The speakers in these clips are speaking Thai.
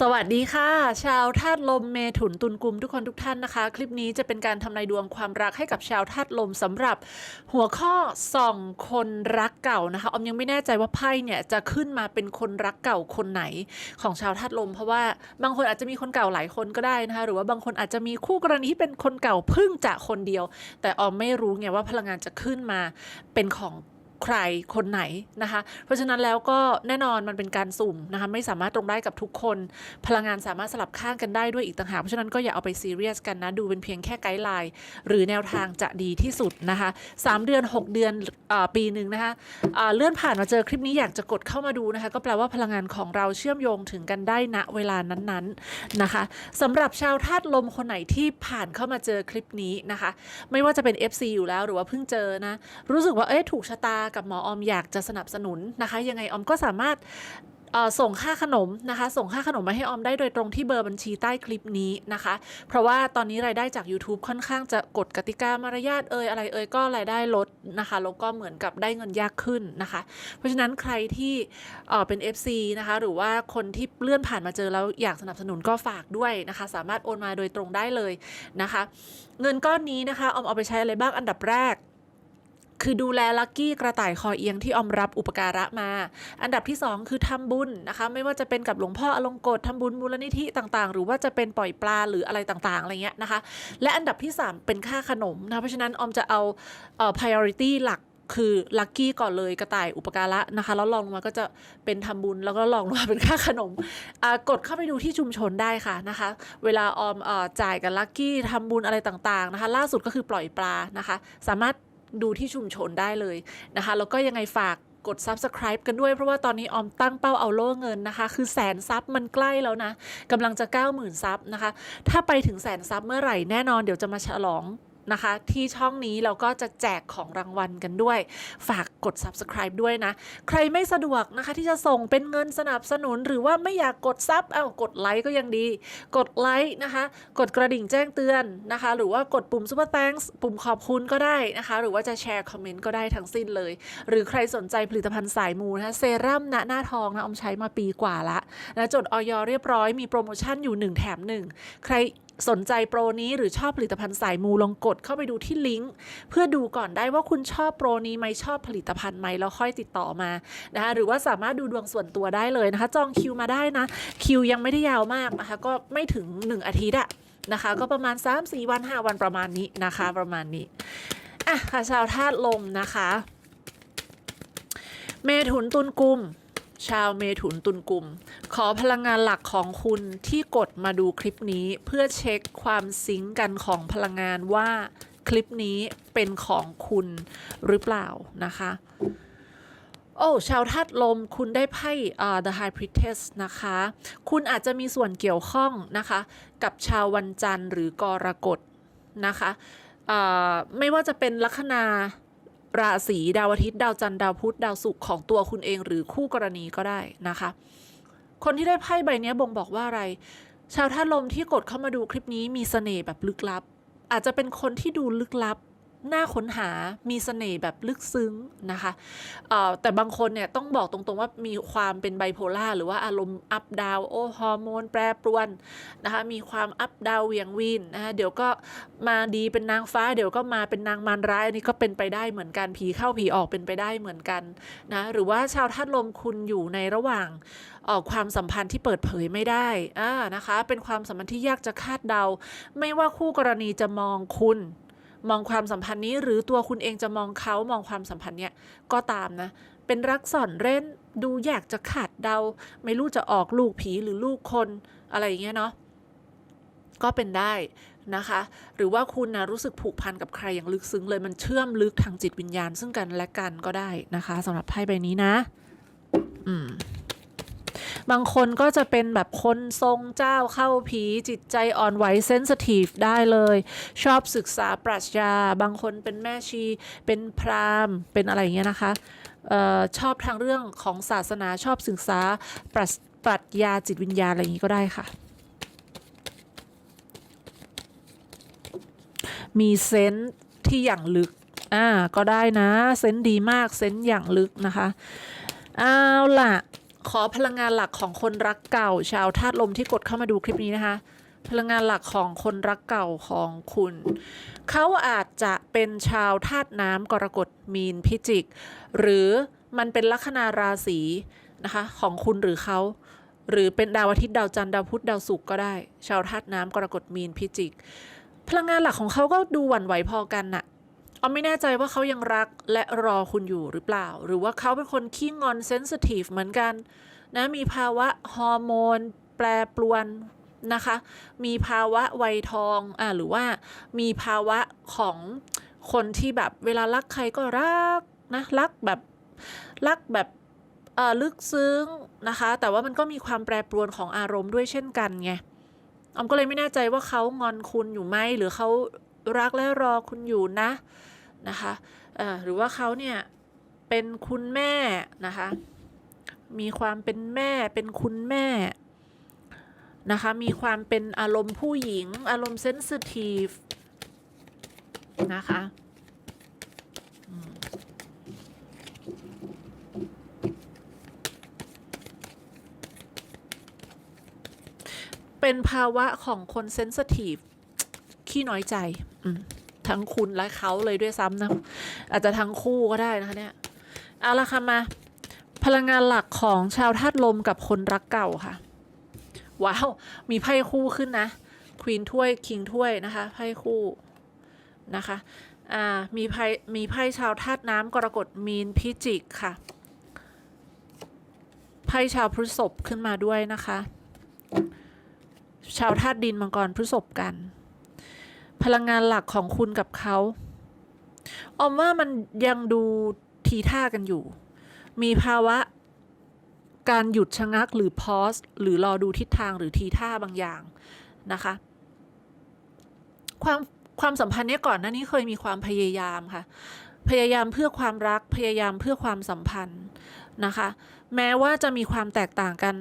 สวัสดีค่ะ ชาวธาตุลมเมถุนตุลกุมทุกคนทุกท่านนะคะ คลิปนี้จะเป็นการทำนายดวงความรักให้กับชาวธาตุลมสำหรับหัวข้อส่องคนรักเก่านะคะอมยังไม่แน่ใจว่าไพ่เนี่ยจะขึ้นมาเป็นคนรักเก่าคนไหนของชาวธาตุลม เพราะว่าบางคนอาจจะมีคนเก่าหลายคนก็ได้นะคะหรือว่าบางคนอาจจะมีคู่กรณีที่เป็นคนเก่าเพิ่งจะคนเดียว แต่ออมไม่รู้ไงว่าพลังงานจะขึ้นมาเป็นของ ใครคนไหนนะคะ เพราะฉะนั้นแล้วก็แน่นอนมันเป็นการสุ่มนะคะไม่สามารถตรงได้กับทุกคน พลังงานสามารถสลับข้างกันได้ด้วยอีกต่างหากเพราะฉะนั้นก็อย่าเอาไปซีเรียสกันนะ ดูเป็นเพียงแค่ไกด์ไลน์หรือแนวทางจะดีที่สุดนะคะ3เดือน 6 เดือนอปีหนึ่งนะคะอ่าเลื่อนผ่านมาเจอคลิปนี้อยากจะกดเข้ามาดูนะคะ ก็แปลว่าพลังงานของเราเชื่อมโยงถึงกันได้ณเวลานั้นๆนะคะสำหรับชาวธาตุลมคนไหนที่ผ่านเข้ามาเจอคลิปนี้นะคะ ไม่ว่าจะเป็น FC อยู่แล้วหรือว่าเพิ่งเจอนะรู้สึกว่าเอ๊ะถูกชะตากับหมออมอยากจะสนับสนุนนะคะ ยังไงออมก็สามารถส่งค่าขนมนะคะ ส่งค่าขนมมาให้ออมได้โดยตรงที่เบอร์บัญชีใต้คลิปนี้นะคะ เพราะว่าตอนนี้รายได้จาก YouTube ค่อนข้างจะกฎกติกามารยาทเอ่ยอะไรเอ่ยก็รายได้ลดนะคะแล้วก็เหมือนกับได้เงินยากขึ้นนะคะ เพราะฉะนั้นใครที่เเป็น FC นะคะ หรือว่าคนที่เลื่อนผ่านมาเจอแล้วอยากสนับสนุนก็ฝากด้วยนะคะ สามารถโอนมาโดยตรงได้เลยนะคะ เงินก้อนนี้นะคะออมเอาไปใช้อะไรบ้างอันดับแรก คือดูแลลักกี้กระต่ายคอเอียงที่ออมรับอุปการะมา อันดับที่ 2 คือทำบุญนะคะ ไม่ว่าจะเป็นกับหลวงพ่ออลงกฎทำบุญมูลนิธิต่างๆ หรือว่าจะเป็นปล่อยปลาหรืออะไรต่างๆอะไรเงี้ยนะคะ และอันดับที่ 3 เป็นค่าขนมนะเพราะฉะนั้นออมจะเอาเอ่อ priority หลักคือลักกี้ก่อนเลยกระต่ายอุปการะนะคะ แล้วลองลงมาก็จะเป็นทำบุญแล้วก็ลองลงมาเป็นค่าขนมกดเข้าไปดูที่ชุมชนได้ค่ะนะคะ เวลาออมอจ่ายกับลักกี้ทำบุญอะไรต่างๆนะคะ ล่าสุดก็คือปล่อยปลานะคะ สามารถ ดูที่ชุมชนได้เลยนะคะ แล้วก็ยังไงฝากกด subscribe กันด้วยเพราะว่าตอนนี้ออมตั้งเป้าเอาโล่เงินนะคะ คือแสนซับมันใกล้แล้วนะกำลังจะ 90,000ซับนะคะ ถ้าไปถึงแสนซับเมื่อไหร่แน่นอนเดี๋ยวจะมาฉลอง นะคะ ที่ช่องนี้เราก็จะแจกของรางวัลกันด้วย ฝากกด subscribe ด้วยนะ ใครไม่สะดวกนะคะที่จะส่งเป็นเงินสนับสนุน หรือว่าไม่อยากกดซับเอากดไลค์ก็ยังดี กดไลค์นะคะ กดกระดิ่งแจ้งเตือนนะคะ หรือว่ากดปุ่ม super thanks ปุ่มขอบคุณก็ได้นะคะ หรือว่าจะแชร์คอมเมนต์ก็ได้ทั้งสิ้นเลย หรือใครสนใจผลิตภัณฑ์สายมูนะคะเซรั่มณหน้าทองนะออมใช้มาปีกว่าละนะจดออยเรียบร้อยมีโปรโมชั่นอยู่ 1 แถม 1 ใคร สนใจโปรนี้หรือชอบผลิตภัณฑ์สายมูลองกดเข้าไปดูที่ลิงก์เพื่อดูก่อนได้ว่าคุณชอบโปรนี้ไหมชอบผลิตภัณฑ์ไหมแล้วค่อยติดต่อมานะคะหรือว่าสามารถดูดวงส่วนตัวได้เลยนะคะ จองคิวมาได้นะ คิวยังไม่ได้ยาวมากนะคะ ก็ไม่ถึง 1 อาทิตย์อะนะคะ ก็ประมาณ 3-4 วัน 5 วันประมาณนี้นะคะ ประมาณนี้อะค่ะชาวธาตุลมนะคะ เมถุนตุลกุม ชาวเมถุนตุลกุมขอพลังงานหลักของคุณที่กดมาดูคลิปนี้เพื่อเช็คความซิงกันของพลังงานว่าคลิปนี้เป็นของคุณหรือเปล่านะคะ โอ้ชาวธาตุลมคุณได้ไพ่อ่า The High Priestess นะคะ คุณอาจจะมีส่วนเกี่ยวข้องนะคะ กับชาววันจันทร์หรือ กรกฎนะคะอ่าไม่ว่าจะเป็นลัคนา ราศีดาวอาทิตย์ดาวจันทร์ดาวพุธดาวศุกร์ของตัวคุณเองหรือคู่กรณีก็ได้นะคะ คนที่ได้ไพ่ใบนี้บ่งบอกว่าอะไร ชาวธาตุลมที่กดเข้ามาดูคลิปนี้มีเสน่ห์แบบลึกลับ อาจจะเป็นคนที่ดูลึกลับ น่าค้นหามีเสน่ห์แบบลึกซึ้งนะคะเอ่อแต่บางคนเนี่ยต้องบอกตรงๆว่ามีความเป็นไบโพล่าหรือว่าอารมณ์อัพดาวโอฮอร์โมนแปรปรวนนะคะมีความอัพดาวเวียงวินนะคะเดี๋ยวก็มาดีเป็นนางฟ้า เดี๋ยวก็มาเป็นนางมารร้ายอันนี้ก็เป็นไปได้เหมือนกันผีเข้าผีออกเป็นไปได้เหมือนกันนะหรือว่าชาวธาตุลมคุณอยู่ในระหว่างเอ่อความสัมพันธ์ที่เปิดเผยไม่ได้อ่านะคะ เป็นความสัมพันธ์ที่ยากจะคาดเดา ไม่ว่าคู่กรณีจะมองคุณ มองความสัมพันธ์นี้ หรือตัวคุณเองจะมองเขามองความสัมพันธ์เนี้ยก็ตามนะ เป็นรักซ่อนเร้นดูอยากจะขาดเดา ไม่รู้จะออกลูกผีหรือลูกคนอะไรอย่างเงี้ยเนาะก็เป็นได้นะคะ หรือว่าคุณนะรู้สึกผูกพันกับใครอย่างลึกซึ้งเลยมันเชื่อมลึกทางจิตวิญญาณ ซึ่งกันและกันก็ได้นะคะสำหรับไพ่ใบนี้นะ อืม บางคนก็จะเป็นแบบคนทรงเจ้าเข้าผีจิตใจอ่อนไหวเซนสทีฟได้เลย ชอบศึกษาปรัชญา บางคนเป็นแม่ชี เป็นพราหมณ์ เป็นอะไรอย่างเงี้ยนะคะออชอบทางเรื่องของศาสนาชอบศึกษาปรัชปรัชญาจิตวิญญาณอะไรอย่างงี้ก็ได้ค่ะ มีเซนส์ที่อย่างลึกอ่าก็ได้นะ เซนส์ดีมากเซนส์อย่างลึกนะคะ เอาล่ะ ขอพลังงานหลักของคนรักเก่า ชาวธาตุลมที่กดเข้ามาดูคลิปนี้นะคะ พลังงานหลักของคนรักเก่าของคุณ เขาอาจจะเป็นชาวธาตุน้ำกรกฎมีนพิจิก หรือมันเป็นลัคนาราศีนะคะของคุณหรือเขาหรือเป็นดาวอาทิตย์ดาวจันทร์ดาวพุธดาวศุกร์ก็ได้ ชาวธาตุน้ำกรกฎมีนพิจิก พลังงานหลักของเขาก็ดูหวั่นไหวพอกันน่ะ อมไม่แน่ใจว่าเขายังรักและรอคุณอยู่หรือเปล่า หรือว่าเขาเป็นคนขี้งอนเซนซิทีฟเหมือนกันนะมีภาวะฮอร์โมน แปรปรวนนะคะ มีภาวะวัยทองอ่าหรือว่ามีภาวะของคนที่แบบเวลารักใครก็รักนะรักแบบรักแบบเออลึกซึ้งนะคะ แต่ว่ามันก็มีความแปรปรวนของอารมณ์ด้วยเช่นกันไงออมก็เลยไม่แน่ใจว่าเขางอนคุณอยู่ไหมหรือเขารักและรอคุณอยู่นะ นะคะหรือว่าเขาเนี่ยเป็นคุณแม่นะคะ มีความเป็นแม่เป็นคุณแม่นะคะ มีความเป็นอารมณ์ผู้หญิง อารมณ์เซนซิทีฟนะคะเป็นภาวะของคนเซนซิทีฟขี้น้อยใจ อืม ทั้งคุณและเขาเลยด้วยซ้ำนะอาจจะทั้งคู่ก็ได้นะคะเนี่ยเอาละค่ะมาพลังงานหลักของชาวธาตุลมกับคนรักเก่าค่ะ ว้าว มีไพ่คู่ขึ้นนะควีนถ้วยคิงถ้วยนะคะไพ่คู่นะคะอ่ามีไพ่มีไพ่ชาวธาตุน้ำกรกฎมีนพิจิกค่ะไพ่ชาวพฤษภขึ้นมาด้วยนะคะ ชาวธาตุดินมังกรพฤษภกัน พลังงานหลักของคุณกับเขาออมว่ามันยังดูทีท่ากันอยู่ มีภาวะการหยุดชะงักหรือพอสหรือรอดูทิศทางหรือทีท่าบางอย่างนะคะ ความความสัมพันธ์เนี้ยก่อนหน้านี้เคยมีความพยายามค่ะ พยายามเพื่อความรักพยายามเพื่อความสัมพันธ์นะคะ แม้ว่าจะมีความแตกต่างกัน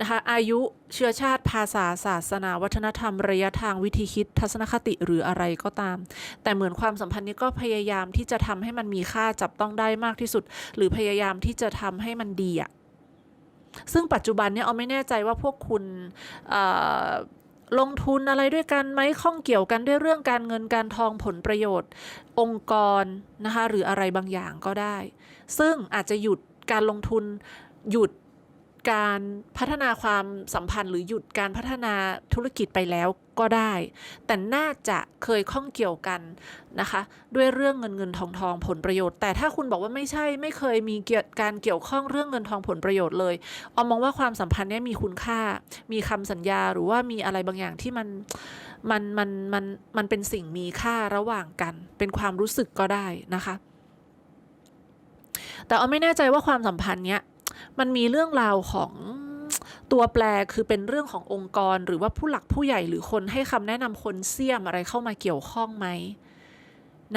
นะคะอายุเชื้อชาติภาษาศาสนา วัฒนธรรมระยะทางวิธีคิด ทัศนคติหรืออะไรก็ตาม แต่เหมือนความสัมพันธ์นี้ก็พยายามที่จะทำให้มันมีค่าจับต้องได้มากที่สุด หรือพยายามที่จะทำให้มันดีอะซึ่งปัจจุบันเนี่ยเอาไม่แน่ใจว่าพวกคุณลงทุนอะไรด้วยกันไหมข้องเกี่ยวกันด้วยเรื่องการเงินการทองผลประโยชน์ องค์กรนะคะหรืออะไรบางอย่างก็ได้ ซึ่งอาจจะหยุดการลงทุน หยุดการพัฒนาความสัมพันธ์หรือหยุดการพัฒนาธุรกิจไปแล้วก็ได้ แต่น่าจะเคยข้องเกี่ยวกันนะคะ ด้วยเรื่องเงินเงินทองทองผลประโยชน์ แต่ถ้าคุณบอกว่าไม่ใช่ไม่เคยมีเกี่ยวการเกี่ยวข้องเรื่องเงินทองผลประโยชน์เลยออมมองว่าความสัมพันธ์นี้มีคุณค่า มีคำสัญญาหรือว่ามีอะไรบางอย่างที่มันมันมันมันมันเป็นสิ่งมีค่าระหว่างกัน เป็นความรู้สึกก็ได้นะคะ แต่ออมไม่แน่ใจว่าความสัมพันธ์เนี้ย มันมีเรื่องราวของตัวแปรคือเป็นเรื่องขององค์กรหรือว่าผู้หลักผู้ใหญ่หรือคนให้คำแนะนำคนเสี่ยมอะไรเข้ามาเกี่ยวข้องไหม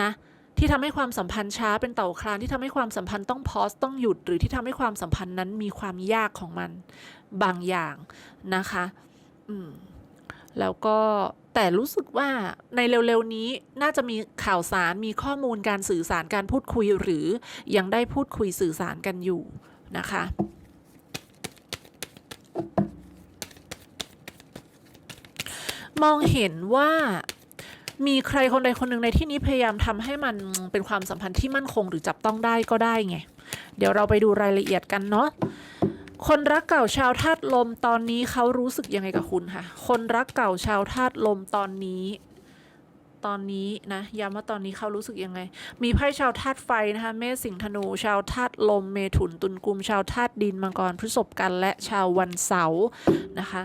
นะที่ทำให้ความสัมพันธ์ช้าเป็นเต่าคลานที่ทำให้ความสัมพันธ์ต้องพอสต้องหยุด หรือที่ทำให้ความสัมพันธ์นั้นมีความยากของมันบางอย่างนะคะอืมแล้วก็แต่รู้สึกว่าในเร็วๆนี้น่าจะมีข่าวสารมีข้อมูลการสื่อสารการพูดคุยหรือยังได้พูดคุยสื่อสารกันอยู่ นะคะ มองเห็นว่ามีใครคนใดคนหนึ่งในที่นี้พยายามทำให้มันเป็นความสัมพันธ์ที่มั่นคงหรือจับต้องได้ก็ได้ไง เดี๋ยวเราไปดูรายละเอียดกันเนาะ คนรักเก่าชาวธาตุลมตอนนี้เขารู้สึกยังไงกับคุณคะคนรักเก่าชาวธาตุลมตอนนี้ ตอนนี้นะย้ำว่าตอนนี้เขารู้สึกยังไง มีไพ่ชาวธาตุไฟนะคะเมษสิงห์ธนู ชาวธาตุลมเมถุนตุลกุม ชาวธาตุดินมังกรพฤษภกันและชาววันเสาร์นะคะ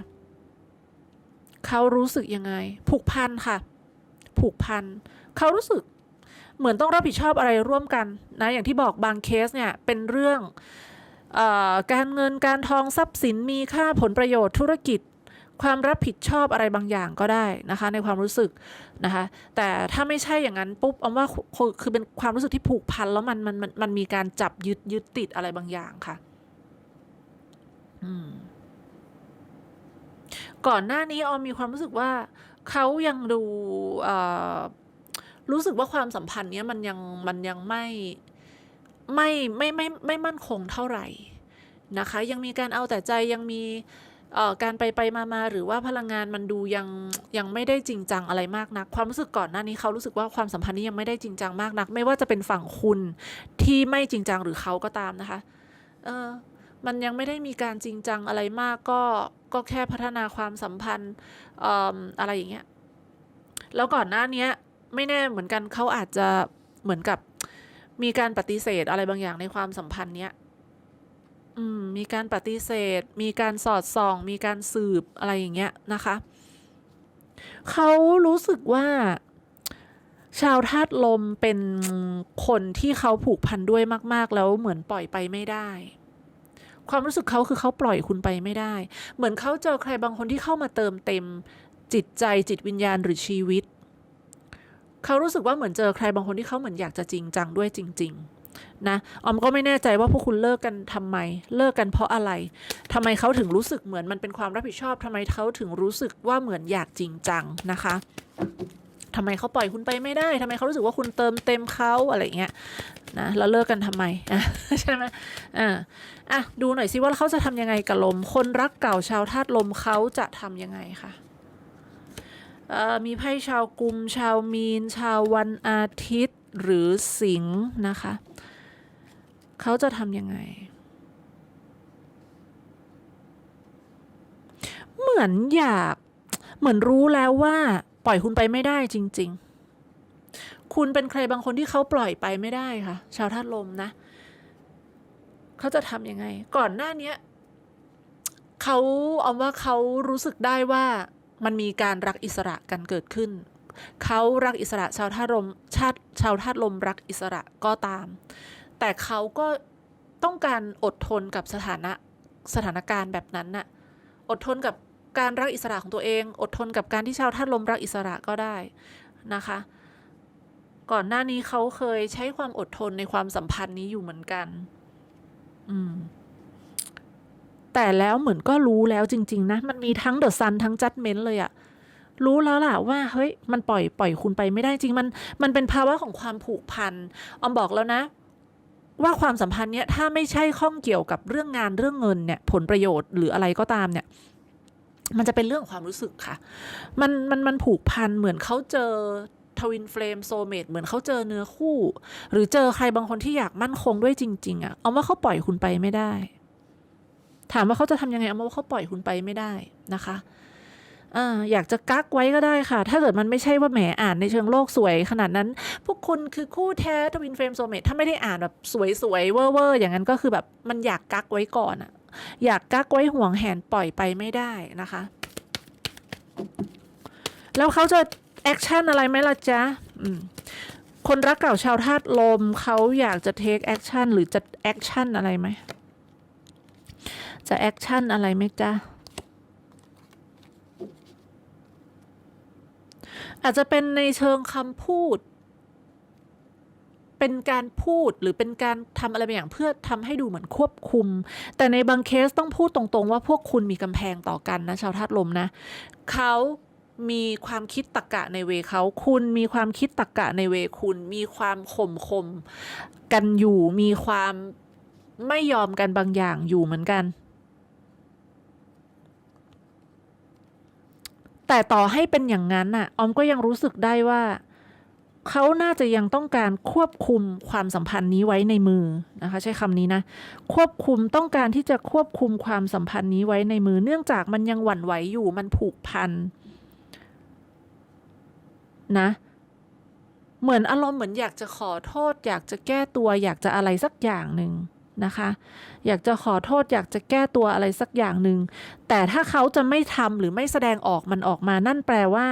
เขารู้สึกยังไง ผูกพันค่ะ ผูกพันเขารู้สึกเหมือนต้องรับผิดชอบอะไรร่วมกันนะอย่างที่บอกบางเคสเนี่ยเป็นเรื่องอการเงินการทองทรัพย์สินมีค่าผลประโยชน์ธุรกิจ ความรับผิดชอบอะไรบางอย่างก็ได้นะคะ ในความรู้สึกนะคะ แต่ถ้าไม่ใช่อย่างนั้นปุ๊บออมว่าคือเป็นความรู้สึกที่ผูกพันแล้วมันมันมันมันมีการจับยึดยึดติดอะไรบางอย่างค่ะ อืม ก่อนหน้านี้ออมมีความรู้สึกว่าเขายังดูรู้สึกว่าความสัมพันธ์เนี้ยมันยังมันยังไม่ไม่ไม่ไม่ไม่มั่นคงเท่าไหร่นะคะ ยังมีการเอาแต่ใจยังมี การไปไปมามาหรือว่าพลังงานมันดูยังยังไม่ได้จริงจังอะไรมากนัก ความรู้สึกก่อนหน้านี้เขารู้สึกว่าความสัมพันธ์นี้ยังไม่ได้จริงจังมากนัก ไม่ว่าจะเป็นฝั่งคุณที่ไม่จริงจังหรือเขาก็ตามนะคะ เออมันยังไม่ได้มีการจริงจังอะไรมากก็ก็แค่พัฒนาความสัมพันธ์ออะไรอย่างเงี้ยแล้วก่อนหน้านี้ไม่แน่เหมือนกันเขาอาจจะเหมือนกับมีการปฏิเสธอะไรบางอย่างในความสัมพันธ์เนี้ย อืมมีการปฏิเสธ มีการสอดส่อง มีการสืบอะไรอย่างเงี้ยนะคะ เขารู้สึกว่า ชาวธาตุลมเป็นคนที่เขาผูกพันด้วยมาก ๆ แล้วเหมือนปล่อยไปไม่ได้ ความรู้สึกเขาคือเขาปล่อยคุณไปไม่ได้ เหมือนเขาเจอใครบางคนที่เข้ามาเติมเต็มจิตใจจิตวิญญาณหรือชีวิต เขารู้สึกว่าเหมือนเจอใครบางคนที่เขาเหมือนอยากจะจริงจังด้วยจริง ๆ นะออมก็ไม่แน่ใจว่าพวกคุณเลิกกันทำไม เลิกกันเพราะอะไรทำไมเขาถึงรู้สึกเหมือนมันเป็นความรับผิดชอบทำไมเขาถึงรู้สึกว่าเหมือนอยากจริงจังนะคะทำไมเขาปล่อยคุณไปไม่ได้ทำไมเขารู้สึกว่าคุณเติมเต็มเขาอะไรเงี้ยนะแล้วเลิกกันทำไมอะใช่ไหมอ่าอะดูหน่อยสิว่าเขาจะทำยังไงกับลม คนรักเก่าชาวธาตุลมเขาจะทำยังไงคะเอ่อมีไพ่ชาวกุม ชาวมีน ชาววันอาทิตย์หรือสิงห์นะคะ เขาจะทำยังไง เหมือนอยาก เหมือนรู้แล้วว่า ปล่อยคุณไปไม่ได้จริง ๆ คุณเป็นใครบางคนที่เขาปล่อยไปไม่ได้ค่ะ ชาวธาตุลมนะ เขาจะทำยังไง ก่อนหน้านี้เขาเอาว่าเขารู้สึกได้ว่ามันมีการรักอิสระกันเกิดขึ้น เขารักอิสระชาวธาตุลมชาติชาวธาตุลมรักอิสระก็ตาม แต่เขาก็ต้องการอดทนกับสถานะสถานการณ์แบบนั้นน่ะ อดทนกับการรักอิสระของตัวเอง อดทนกับการที่ชาวธาตุลมรักอิสระก็ได้นะคะ ก่อนหน้านี้เขาเคยใช้ความอดทนในความสัมพันธ์นี้อยู่เหมือนกัน อืม แต่แล้วเหมือนก็รู้แล้วจริง ๆ นะ มันมีทั้งเดอะซันทั้งจัดเมนต์เลยอะรู้แล้วล่ะว่าเฮ้ยมันปล่อยปล่อยคุณไปไม่ได้จริงมันมันเป็นภาวะของความผูกพันออมบอกแล้วนะ ว่าความสัมพันธ์เนี้ยถ้าไม่ใช่ข้องเกี่ยวกับเรื่องงานเรื่องเงินเนี่ยผลประโยชน์หรืออะไรก็ตามเนี่ยมันจะเป็นเรื่องความรู้สึกค่ะ มันมันมันผูกพันเหมือนเขาเจอทวินเฟลมโซเมตเหมือนเขาเจอเนื้อคู่ หรือเจอใครบางคนที่อยากมั่นคงด้วยจริง ๆอะเอาว่าเขาปล่อยคุณไปไม่ได้ ถามว่าเขาจะทำยังไงเอาว่าเขาปล่อยคุณไปไม่ได้นะคะ ออยากจะกักไว้ก็ได้ค่ะ ถ้าเกิดมันไม่ใช่ว่าแหมอ่านในเชิงโลกสวยขนาดนั้น พวกคุณคือคู่แท้ทวินเฟรมโซเมตถ้าไม่ได้อ่านแบบสวยๆเวอร์ๆอย่างนั้นก็คือแบบมันอยากกักไว้ก่อนอะอยากกักไว้ห่วงแหนปล่อยไปไม่ได้นะคะ แล้วเขาจะแอคชั่นอะไรไหมล่ะจ๊ะคนรักเก่าชาวธาตุลมเขาอยากจะเทคแอคชั่นหรือจะแอคชั่นอะไรไหมจะแอคชั่นอะไรไหมจ๊ะ อาจจะเป็นในเชิงคำพูด เป็นการพูดหรือเป็นการทำอะไรบางอย่างเพื่อทำให้ดูเหมือนควบคุม แต่ในบางเคสต้องพูดตรงๆ ว่าพวกคุณมีกำแพงต่อกันนะชาวธาตุลมนะเขามีความคิดตรกกะในเวเขาคุณมีความคิดตรกกะในเวคุณ มีความข่มคมกันอยู่ มีความไม่ยอมกันบางอย่างอยู่เหมือนกัน แต่ต่อให้เป็นอย่างนั้นน่ะ ออมก็ยังรู้สึกได้ว่า เขาน่าจะยังต้องการควบคุมความสัมพันธ์นี้ไว้ในมือนะคะ ใช้คำนี้นะ ควบคุมต้องการที่จะควบคุมความสัมพันธ์นี้ไว้ในมือ เนื่องจากมันยังหวั่นไหวอยู่มันผูกพันนะเหมือนอารมณ์เหมือนอยากจะขอโทษ อยากจะแก้ตัว อยากจะอะไรสักอย่างหนึ่ง นะคะ อยากจะขอโทษอยากจะแก้ตัวอะไรสักอย่างหนึ่ง แต่ถ้าเขาจะไม่ทำหรือไม่แสดงออกมันออกมานั่นแปลว่า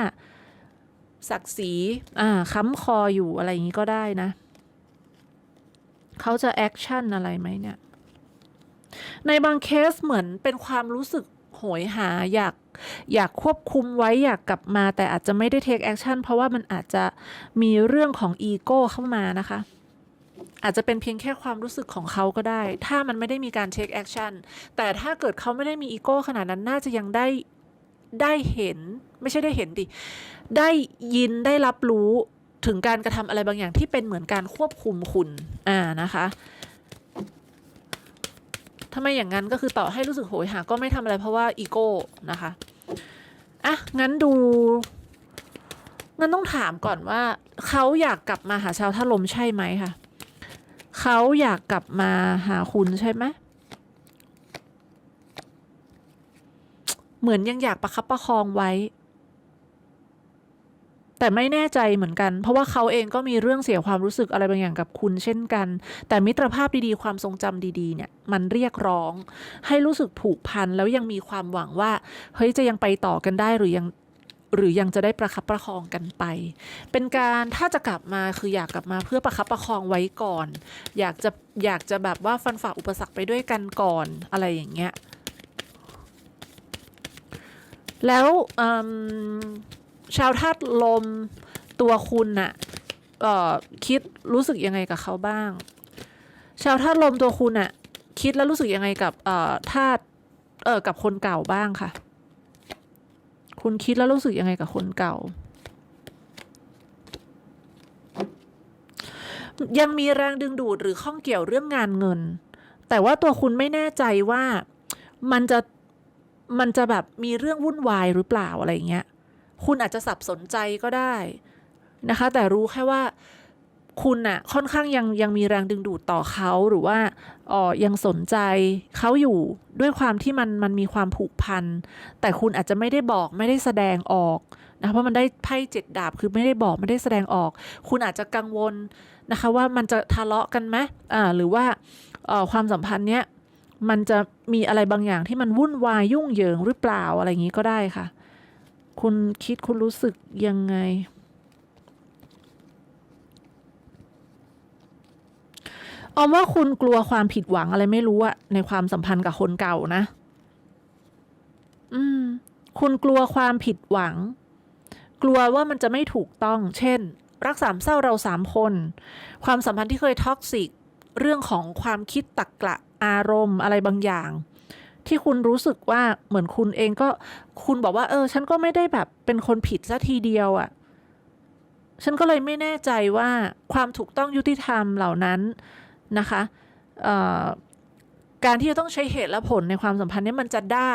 ศักดิ์ศรีอ่าค้ำคออยู่อะไรอย่างนี้ก็ได้นะ เขาจะแอคชั่นอะไรไหมเนี่ย ในบางเคสเหมือนเป็นความรู้สึกโหยหาอยากอยากควบคุมไว้อยากกลับมา แต่อาจจะไม่ได้เทคแอคชั่นเพราะว่ามันอาจจะมีเรื่องของอีโก้เข้ามานะคะ อาจจะเป็นเพียงแค่ความรู้สึกของเขาก็ได้ ถ้ามันไม่ได้มีการเทคแอคชั่น แต่ถ้าเกิดเขาไม่ได้มีอีโก้ขนาดนั้น น่าจะยังได้ได้เห็น ไม่ใช่ได้เห็นดิ ได้ยินได้รับรู้ถึงการกระทำอะไรบางอย่างที่เป็นเหมือนการควบคุมคุณ อ่านะคะถ้าไม่อย่างนั้นก็คือต่อให้รู้สึกโหยหาก็ไม่ทำอะไรเพราะว่าอีโก้นะคะ อะ งั้นดู งั้นต้องถามก่อนว่า เขาอยากกลับมาหาชาวท่าลมใช่ไหมคะ เขาอยากกลับมาหาคุณใช่ไหมเหมือนยังอยากประคับประคองไว้ แต่ไม่แน่ใจเหมือนกัน เพราะว่าเขาเองก็มีเรื่องเสียความรู้สึกอะไรบางอย่างกับคุณเช่นกัน แต่มิตรภาพดีๆ ความทรงจำดีๆ เนี่ย มันเรียกร้อง ให้รู้สึกผูกพันแล้วยังมีความหวังว่า เฮ้ยจะยังไปต่อกันได้หรือยัง หรือยังจะได้ประคับประคองกันไป เป็นการถ้าจะกลับมาคืออยากกลับมาเพื่อประคับประคองไว้ก่อน อยากจะอยากจะแบบว่าฟันฝ่าอุปสรรคไปด้วยกันก่อนอะไรอย่างเงี้ย แล้วชาวธาตุลมตัวคุณน่ะเอ่อคิดรู้สึกยังไงกับเขาบ้าง ชาวธาตุลมตัวคุณน่ะคิดแล้วรู้สึกยังไงกับธาตุเออกับคนเก่าบ้างค่ะ คุณคิดแล้วรู้สึกยังไงกับคนเก่า ยังมีแรงดึงดูดหรือข้องเกี่ยวเรื่องงานเงิน แต่ว่าตัวคุณไม่แน่ใจว่ามันจะมันจะแบบมีเรื่องวุ่นวายหรือเปล่าอะไรเงี้ย คุณอาจจะสับสนใจก็ได้นะคะ แต่รู้แค่ว่า คุณน่ะค่อนข้างยังยังมีแรงดึงดูดต่อเขาหรือว่าออยังสนใจเขาอยู่ด้วยความที่มันมันมีความผูกพัน แต่คุณอาจจะไม่ได้บอกไม่ได้แสดงออกนะเพราะมันได้ไพ่เจ็ดดาบคือไม่ได้บอกไม่ได้แสดงออก คุณอาจจะกังวลนะคะว่ามันจะทะเลาะกันไหมอ่าหรือว่าออความสัมพันธ์เนี้ยมันจะมีอะไรบางอย่างที่มันวุ่นวายยุ่งเหยิงหรือเปล่าอะไรอย่างนี้ก็ได้ค่ะ คุณคิดคุณรู้สึกยังไง ออมว่าคุณกลัวความผิดหวังอะไรไม่รู้อะในความสัมพันธ์กับคนเก่านะ อืม คุณกลัวความผิดหวัง กลัวว่ามันจะไม่ถูกต้อง เช่น รักสามเศร้าเราสามคน ความสัมพันธ์ที่เคยท็อกซิก เรื่องของความคิดตักกะอารมณ์อะไรบางอย่าง ที่คุณรู้สึกว่าเหมือนคุณเองก็ คุณบอกว่า เออ ฉันก็ไม่ได้แบบเป็นคนผิดซะทีเดียวอะ่ะฉันก็เลยไม่แน่ใจว่าความถูกต้องยุติธรรมเหล่านั้น นะคะการที่จะต้องใช้เหตุและผลในความสัมพันธ์นี้มันจะได้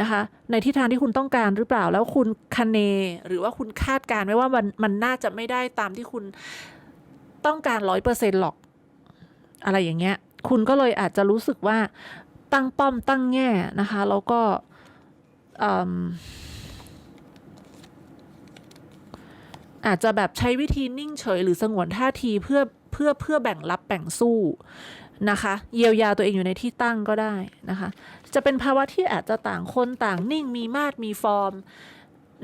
นะคะในทิศทางที่คุณต้องการหรือเปล่าแล้วคุณคะเนหรือว่าคุณคาดการณ์ไว้ว่ามันมันน่าจะไม่ได้ตามที่คุณต้องการร้อยเปอร์เซ็นต์หรอกอะไรอย่างเงี้ย คุณก็เลยอาจจะรู้สึกว่าตั้งป้อมตั้งแง่นะคะแล้วก็อาจจะแบบใช้วิธีนิ่งเฉย หรือสงวนท่าทีเพื่อ เพื่อเพื่อแบ่งรับแบ่งสู้นะคะ เยียวยาตัวเองอยู่ในที่ตั้งก็ได้นะคะ จะเป็นภาวะที่อาจจะต่างคนต่างนิ่งมีมาดมีฟอร์ม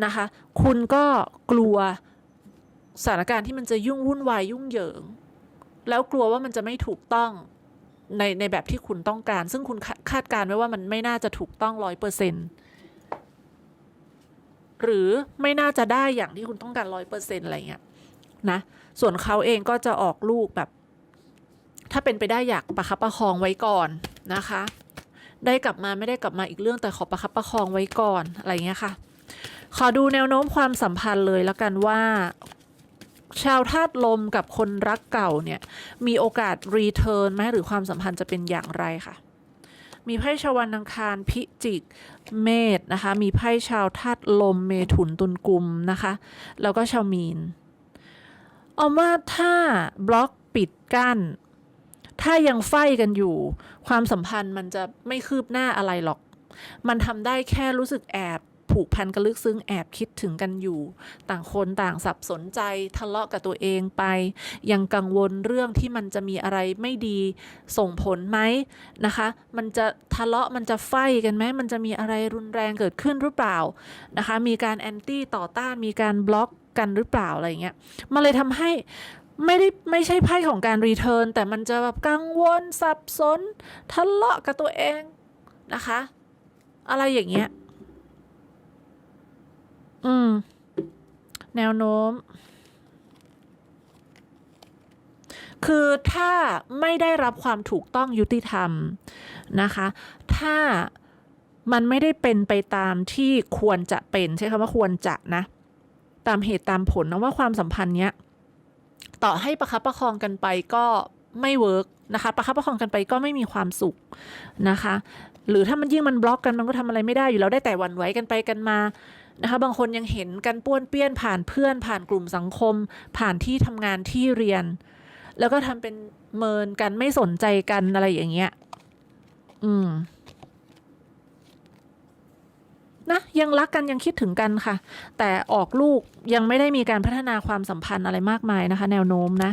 นะคะ คุณก็กลัวสถานการณ์ที่มันจะยุ่งวุ่นวายยุ่งเหยิง แล้วกลัวว่ามันจะไม่ถูกต้องในในแบบที่คุณต้องการ ซึ่งคุณคาคาดการณ์ไว้ว่ามันไม่น่าจะถูกต้องร้อยเปอร์เซ็นหรือไม่น่าจะได้อย่างที่คุณต้องการร้อยเปอร์เซ็นอะไรเงี้ย นะ ส่วนเขาเองก็จะออกลูกแบบ ถ้าเป็นไปได้อยากประคับประคองไว้ก่อนนะคะ ได้กลับมาไม่ได้กลับมาอีกเรื่องแต่ขอประคับประคองไว้ก่อนอะไรเงี้ยค่ะ ขอดูแนวโน้มความสัมพันธ์เลยแล้วกันว่าชาวธาตุลมกับคนรักเก่าเนี่ย มีโอกาสรีเทิร์นไหมหรือความสัมพันธ์จะเป็นอย่างไรค่ะ มีไพ่ชาวันอังคารพิจิก เมษนะคะ มีไพ่ชาวธาตุลมเมถุนตุลกุมนะคะ แล้วก็ชาวมีน เอาว่าถ้าบล็อกปิดกั้น ถ้ายังไฟกันอยู่ ความสัมพันธ์มันจะไม่คืบหน้าอะไรหรอก มันทำได้แค่รู้สึกแอบผูกพันกันลึกซึ้งแอบคิดถึงกันอยู่ ต่างคนต่างสับสนใจทะเลาะกับตัวเองไป ยังกังวลเรื่องที่มันจะมีอะไรไม่ดีส่งผลไหมนะคะ มันจะทะเลาะมันจะไฟกันไหมมันจะมีอะไรรุนแรงเกิดขึ้นหรือเปล่านะคะ มีการแอนตี้ต่อต้านมีการบล็อก กันหรือเปล่าอะไรเงี้ยมันเลยทำให้ไม่ได้ไม่ใช่ไพ่ของการรีเทิร์นแต่มันจะแบบกังวลสับสนทะเลาะกับตัวเองนะคะ อะไรอย่างเงี้ย อืม แนวโน้ม คือถ้าไม่ได้รับความถูกต้องยุติธรรมนะคะ ถ้ามันไม่ได้เป็นไปตามที่ควรจะเป็น ใช้คำว่าควรจะนะ ตามเหตุตามผลนะว่าความสัมพันธ์เนี้ยต่อให้ประคับประคองกันไปก็ไม่เวิร์กนะคะประคับประคองกันไปก็ไม่มีความสุขนะคะ หรือถ้ามันยิ่งมันบล็อกกันมันก็ทำอะไรไม่ได้อยู่แล้วได้แต่หวั่นไหวกันไปกันมานะคะ บางคนยังเห็นกันป้วนเปี้ยนผ่านเพื่อนผ่านกลุ่มสังคม ผ่านที่ทำงานที่เรียน แล้วก็ทำเป็นเมินกันไม่สนใจกันอะไรอย่างเงี้ย อืม นะยังรักกันยังคิดถึงกันค่ะ แต่ออกลูกยังไม่ได้มีการพัฒนาความสัมพันธ์อะไรมากมายนะคะ แนวโน้มนะ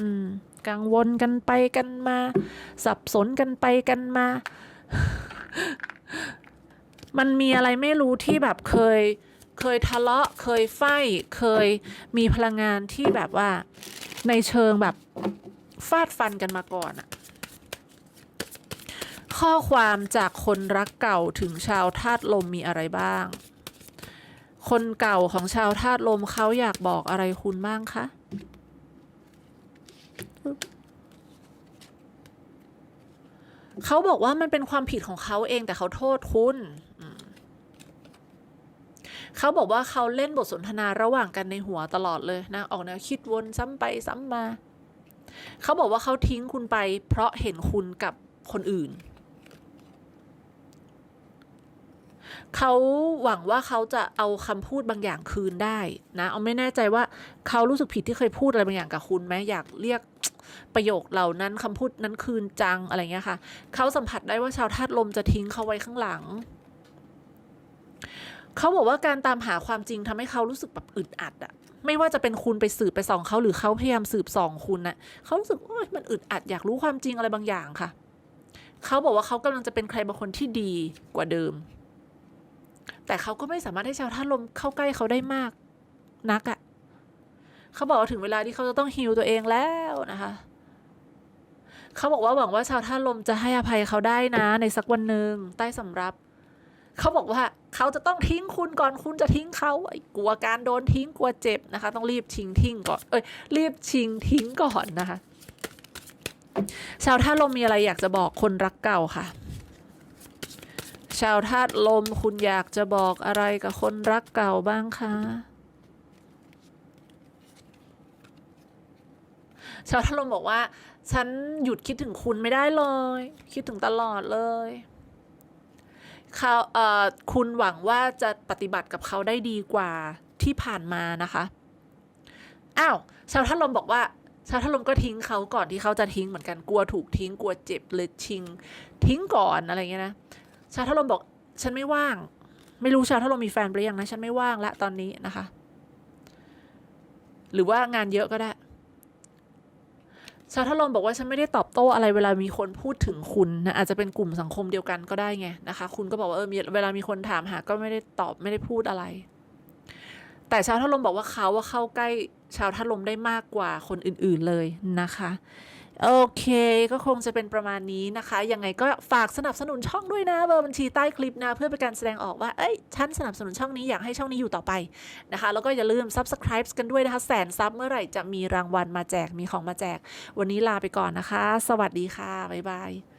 อืมกังวลกันไปกันมา สับสนกันไปกันมา มันมีอะไรไม่รู้ที่แบบเคย เคยทะเลาะ เคยไฟเคยมีพลังงานที่แบบว่าในเชิงแบบฟาดฟันกันมาก่อนอะ ข้อความจากคนรักเก่าถึงชาวธาตุลมมีอะไรบ้าง คนเก่าของชาวธาตุลมเขาอยากบอกอะไรคุณบ้างคะเขาบอกว่ามันเป็นความผิดของเขาเองแต่เขาโทษคุณเขาบอกว่าเขาเล่นบทสนทนาระหว่างกันในหัวตลอดเลยนะ ออกแนวคิดวนซ้ำไปซ้ำมา เขาบอกว่าเขาทิ้งคุณไป เพราะเห็นคุณกับคนอื่น เขาหวังว่าเขาจะเอาคำพูดบางอย่างคืนได้นะเอาไม่แน่ใจว่าเขารู้สึกผิดที่เคยพูดอะไรบางอย่างกับคุณไหมอยากเรียกประโยคเหล่านั้นคำพูดนั้นคืนจังอะไรเงี้ยค่ะเขาสัมผัสได้ว่าชาวธาตุลมจะทิ้งเขาไว้ข้างหลังเขาบอกว่าการตามหาความจริงทำให้เขารู้สึกแบบอึดอัดอะไม่ว่าจะเป็นคุณไปสืบไปส่องเขาหรือเขาพยายามสืบส่องคุณนะเขารู้สึกโอ้ยมันอึดอัดอยากรู้ความจริงอะไรบางอย่างค่ะ เขาบอกว่าเขากำลังจะเป็นใครบางคนที่ดีกว่าเดิม แต่เขาก็ไม่สามารถให้ชาวธาลมเข้าใกล้เขาได้มากนักอะเขาบอกว่าถึงเวลาที่เขาจะต้องฮิวตัวเองแล้วนะคะ เขาบอกว่าหวังว่าชาวธาลมจะให้อภัยเขาได้นะ ในสักวันหนึ่งใต้สำรับ เขาบอกว่าเขาจะต้องทิ้งคุณก่อนคุณจะทิ้งเขาไอ้กลัวการโดนทิ้งกลัวเจ็บนะคะ ต้องรีบชิงทิ้งก่อน เอ้ยรีบชิงทิ้งก่อนนะคะ ชาวธาลมมีอะไรอยากจะบอกคนรักเก่าค่ะ ชาวธาตุลมคุณอยากจะบอกอะไรกับคนรักเก่าบ้างคะชาวธาตุลมบอกว่า ฉันหยุดคิดถึงคุณไม่ได้เลย คิดถึงตลอดเลยเขาเอ่อคุณหวังว่าจะปฏิบัติกับเขาได้ดีกว่าที่ผ่านมานะคะอ้าวชาวธาตุลมบอกว่าชาวธาตุลมก็ทิ้งเขาก่อนที่เขาจะทิ้งเหมือนกันกลัวถูกทิ้งกลัวเจ็บเลยชิง ทิ้งก่อนอะไรเงี้ยนะ ชาวธาลมบอกฉันไม่ว่าง ไม่รู้ชาวธาลมมีแฟนหรือยังนะ ฉันไม่ว่างละตอนนี้นะคะ หรือว่างานเยอะก็ได้ ชาวธาลมบอกว่าฉันไม่ได้ตอบโต้อะไรเวลามีคนพูดถึงคุณนะอาจจะเป็นกลุ่มสังคมเดียวกันก็ได้ไงนะคะ คุณก็บอกว่าเออเวลามีคนถามหา ก็ไม่ได้ตอบไม่ได้พูดอะไร แต่ชาวธาลมบอกว่าเขาว่าเข้าใกล้ชาวธาลมได้มากกว่าคนอื่น ๆเลยนะคะ โอเคก็คงจะเป็นประมาณนี้นะคะ ยังไงก็ฝากสนับสนุนช่องด้วยนะเบอร์บัญชีใต้คลิปนะ เพื่อเป็นการแสดงออกว่า เอ้ยฉันสนับสนุนช่องนี้อยากให้ช่องนี้อยู่ต่อไปนะคะ แล้วก็อย่าลืม subscribe กันด้วยนะคะ แสนซับเมื่อไหร่จะมีรางวัลมาแจกมีของมาแจก วันนี้ลาไปก่อนนะคะ สวัสดีค่ะ บ๊ายบาย